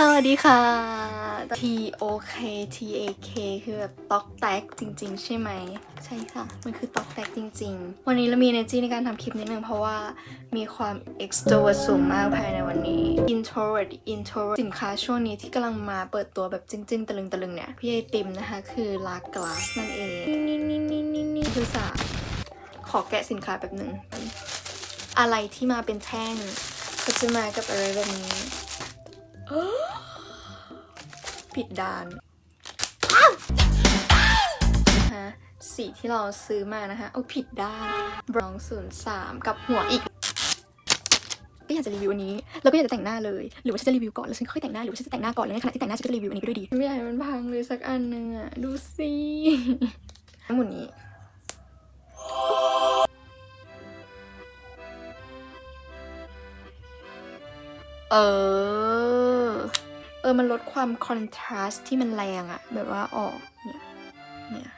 สวัสดีค่ะ T O K T A K คือแบบตอกแตกจริง ๆ ใช่ไหม ใช่ค่ะ มันคือตอกแตกจริง ๆ วันนี้เรามี energy ในการทำคลิปนิดนึงเพราะว่ามีความ extrovert สูงมากภายในวันนี้ introvert introvert สินค้าช่วงนี้ที่กำลังมาเปิดตัวแบบจึ้งๆตะลึงตะลึงเนี่ย พี่ไอติมนะคะ คือลากลาสนั่นเอง นี่นี่นี่นี่นี่คือสาขอแกะสินค้าแบบหนึ่งอะไรที่มาเป็นแท่งก็จะมากับอะไรแบบนี้ ผิดด้านนะคะสีที่เราซื้อมานะคะเอาผิดด้านบรองศูนย์สามกับหัวอีก ก็อยากจะรีวิวอันนี้ แล้วก็อยากจะแต่งหน้าเลย หรือว่าฉันจะรีวิวก่อนแล้วฉันค่อยแต่งหน้าหรือว่าฉันจะแต่งหน้าก่อนแล้วในขณะที่แต่งหน้าฉันก็จะรีวิวอันนี้ไปด้วยดีไม่อยากให้มันพังเลยสักอันนึงอะดูสิหมุนนี้เออเออมันลดความคอนทราสต์ที่มันแรงอะแบบว่าออกเนี่ยเนี่ย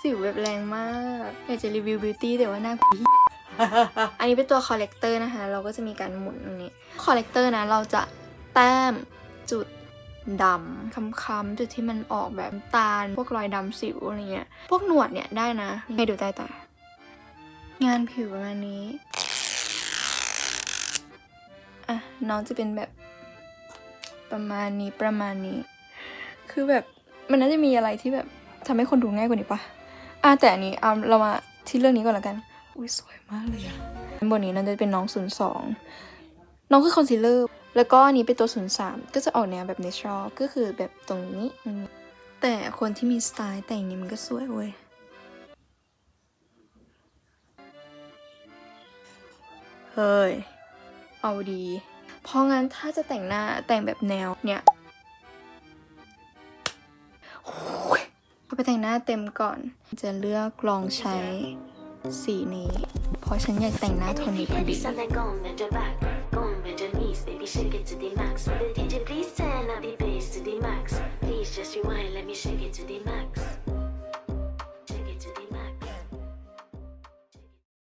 สิวแบบแรงมากอยากจะรีวิวบิวตี้แต่ว่าหน้ากูอันนี้เป็นตัวคอลเลกเตอร์นะคะ เราก็จะมีการหมุนตรงนี้คอลเลกเตอร์นะ เราจะแต้มจุดดำค้ำๆจุดที่มันออกแบบตาล พวกรอยดำสิวอะไรเงี้ย พวกหนวดเนี่ยได้นะ ให้ดูใต้ตางานผิวประมาณนี้ อะ น้องจะเป็นแบบ ประมาณนี้ประมาณนี้ คือแบบมันน่าจะมีอะไรที่แบบทำให้คนดูง่ายกว่านี้ปะอะแต่อันนี้เอาเรามาที่เรื่องนี้ก่อนละกัน อุ้ยสวยมากเลยอะบนนี้น่าจะเป็นน้องศูนย์สองน้องคือคอนซีลเลอร์ แล้วก็อันนี้เป็นตัวศูนย์สามก็จะออกแนวแบบเนเชอรก็คือแบบตรงนี้ แต่คนที่มีสไตล์แต่งนี้มันก็สวยเว้ยเฮ้ย เอาดี เพราะงั้นถ้าจะแต่งหน้าแต่งแบบแนวเนี่ยโอ้ยไปแต่งหน้าเต็มก่อน จะเลือกลองใช้สีนี้ เพราะฉันอยากแต่งหน้าโทนนี้พอดี